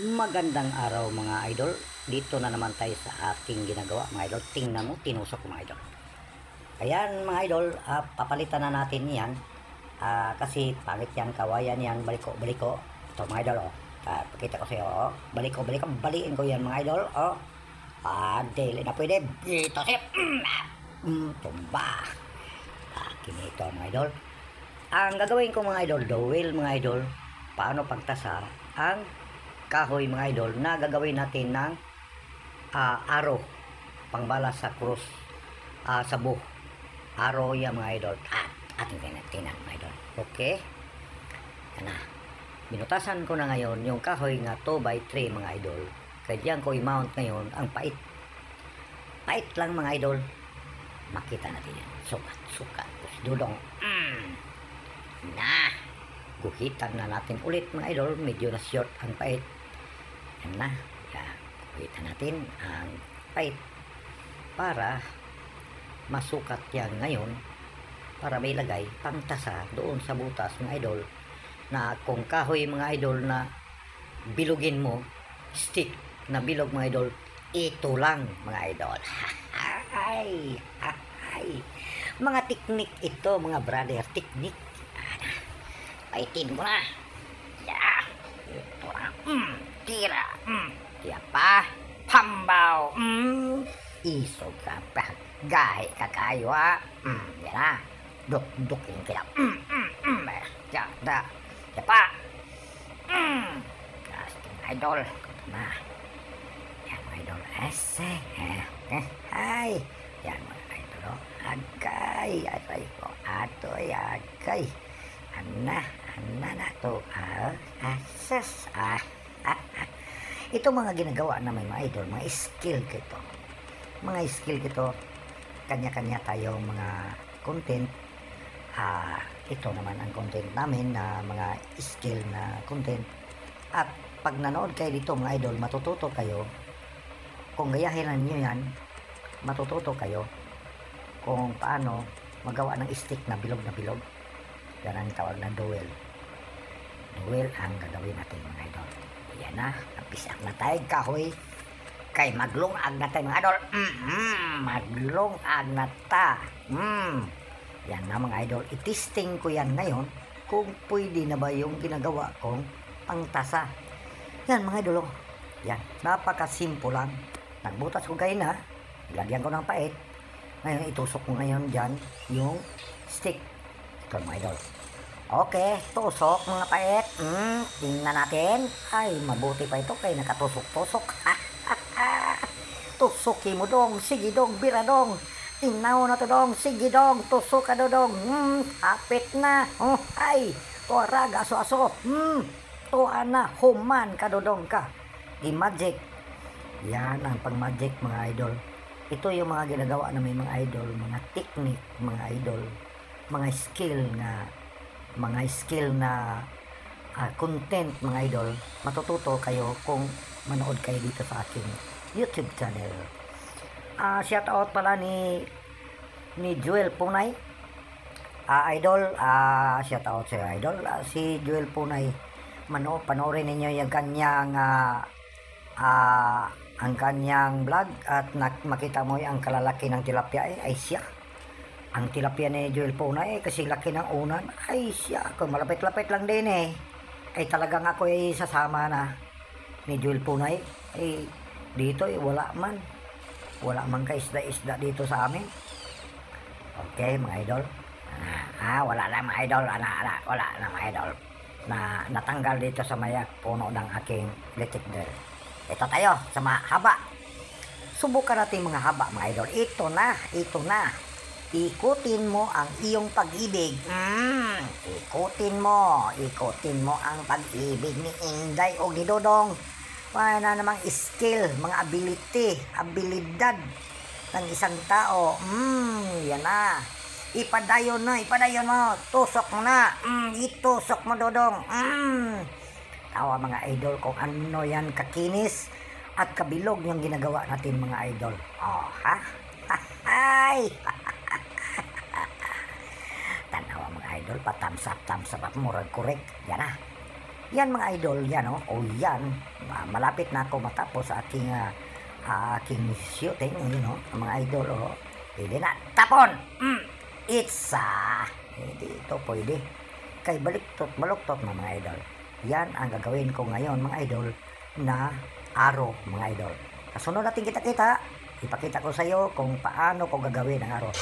Magandang araw mga idol. Dito na naman tayo sa ating ginagawa mga idol. Tingnan mo, tinusok mga idol. Ayan mga idol, ah, papalitan na natin yan. Ah, kasi pangit yan, kawayan yan, baliko, baliko. Ito mga idol, oh. Ah, pakita ko sa iyo, oh. Baliko, baliko, baliin ko yan mga idol, oh. Ah, dili na pwede. Dito siya. Mm, ah, mm, tumba. Ah, kinito mga idol. Ang gagawin ko mga idol, wheel mga idol, paano pagtasa ang kahoy mga idol na gagawin natin ng ah, araw pangbala sa cross ah, sa buh araw yan mga idol. At ating tinatinan mga idol. Okay? Yan na. Binutasan ko na ngayon yung kahoy nga 2 by 3 mga idol. Kaya diyan ko i-mount ngayon ang pait. Pait lang mga idol. Makita natin yan. Sukat sukat. Dudong. Mm. na. Guhitan na natin ulit mga idol. Medyo na short ang pait yan na. Guhitan natin ang pait para masukat yan ngayon para may lagay pangtasa doon sa butas mga idol na kung kahoy mga idol na bilugin mo stick na bilog mga idol ito lang mga idol. Ay ay mga teknik ito mga brother teknik. Paitin mo na. Yeah. ito na. Mm. Tira mm. tiya pa pambaw mm. isog ka pa gahi ka kayo ha mm. yan na duk dukin kaya mm. mm. mm. ya da tiya pa mm. Yes, idol na yan mga idol ese eh, ay yan mga idol oh. agay agay ko atoy agay ana ana na to ah asas ah. ito mga ginagawa na may mga idol mga skill kito. Mga skill kito kanya-kanya tayo mga content. Ah ito naman ang content namin na mga skill na content. At pag nanood kayo dito mga idol matututo kayo. Kung gayahin niyo yan matututo kayo kung paano magawa ng stick na bilog na bilog. Yan ang tawag na duel. Duel ang gagawin natin mga idol yan na napisak na tayo kahoy. Kay maglungag na tayo mga idol. Mm maglungag na ta mm. yan na mga idol. Itisting ko yan ngayon kung pwede na ba yung ginagawa kong pangtasa. Yan mga idol oh. yan napakasimple lang. Nagbutas ko kayo na ilagyan ko ng pait. Ngayon itusok ko ngayon dyan yung stick. Ito mga idol okay tusok mga pait. Mm, tingnan natin. Ay mabuti pa ito kay nakatusok-tusok. Tusuki mo dong. Sige dong. Bira dong. Tingnan mo na to dong. Sige dong. Tusok ka do dong. Hmm, apit na. Oh, ay tuarag aso-aso hmm, tuwa na. Human ka dodong ka. Di magic. Yan ang pang magic mga idol. Ito yung mga ginagawa na may mga idol mga technique mga idol. Mga skill na mga skill na ah, content mga idol matututo kayo kung manood kayo dito sa aking YouTube channel. Ah shout out pala ni ni Joel Punay. Ah idol ah shout out sa idol. Ah, si Joel Punay mano panoorin ninyo yung kanyang ah, ah, ang kanyang vlog at nak- makita mo ang kalalaki ng tilapia. Eh, ay siya ang tilapia ni Joel Punay eh, kasi laki ng unan ay siya kung malapit-lapit lang din eh. Ay talagang ako ay sasama na ni Joel Punay eh. Dito eh wala man. Wala man ka isda-isda dito sa amin. Okay mga idol. Ah, ah wala na mga idol. Ana, ana, wala na mga idol. Na natanggal dito sa mayak puno ng aking electric drill ito tayo sa mahaba subukan natin mga haba mga idol. Ito na ito na ikutin mo ang iyong pag-ibig. Mm, ikutin mo. Ikutin mo ang pag-ibig ni Inday o ni Dodong wala na namang skill mga ability abilidad ng isang tao. Mm, yan na. Ipadayon na ipadayon mo tusok mo na. Mm, itusok mo Dodong. Mm. tawa mga idol kung ano yan kakinis at kabilog yung ginagawa natin mga idol. Oh ha? Ay mga idol pa thumbs up thumbs up murag correct yan na Yan mga idol, yan oh. O yan, Ah, malapit na ako matapos aking ah, ah, aking shooting, yun oh, mga idol oh. Pwede na. Tapon! Mm, it's ah, hindi ito pwede. Kay baliktot, baluktot na mga idol. Yan ang gagawin ko ngayon mga idol na araw mga idol. Kasunod natin kita-kita, ipakita ko sa iyo kung paano ko gagawin ang araw.